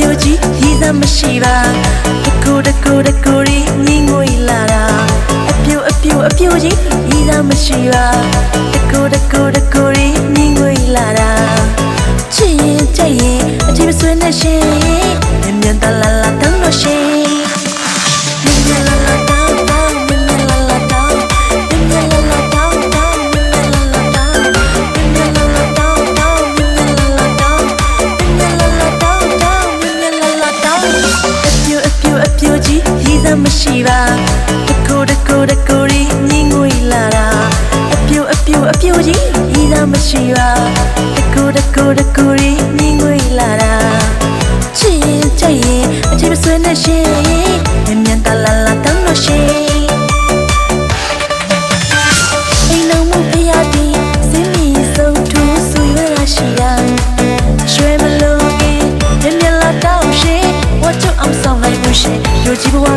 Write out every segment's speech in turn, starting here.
ပြိုကြီးရည်သားမရှိပါအကူတကူတကူရီငိငွေလာတာအပြိုအပြိုအပြိုကြီးရည်သားမရှိပါတကူတကူတကူရီ ရှိပါတကိုတကိုတကိုရီညင်ငွေလာတာအပြူအပြူအပြူကြီးရည်စားမရှိပါတကိုတကိုတကိုရီညင်ငွေလာတာချစ်ရင်ကြိုက်ရင်အချိန်မဆွဲနဲ့ရှင်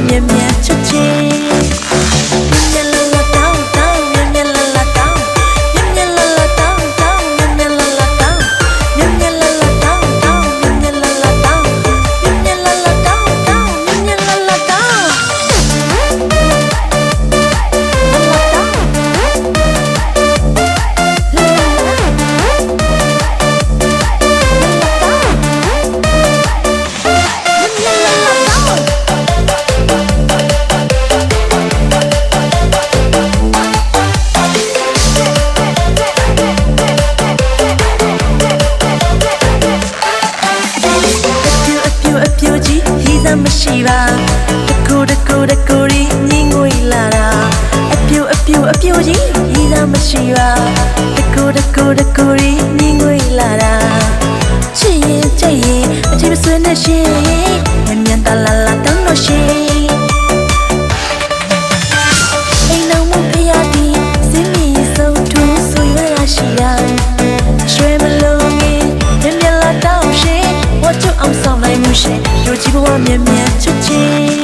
မြင်မြင်ချစ်ချင်း မရှိပါတကူတကူတကူရီညင်ငွေလာတာအပြူအပြူအပြူကြီးရည်စားမရှိပါတကူတကူတကူရီညင်ငွေလာတာချစ်ရင်ကြိတ်ရင်အချိန်မဆွေးနဲ့ရှင်မြန်မြန်တလာလာတောင်းလို့ရှင်အိမ်လုံးမဖျားပြီးစင်းမီဆုံးထူးဆူရရရှိတာရွှေမလုံးငင်မြင်မြင်လာတော့ရှင်ဝတ်ချအောင်ဆောင်နိုင်မှုရှင် လူကြီးဘဝမြင်မြင်ချစ်ချင်း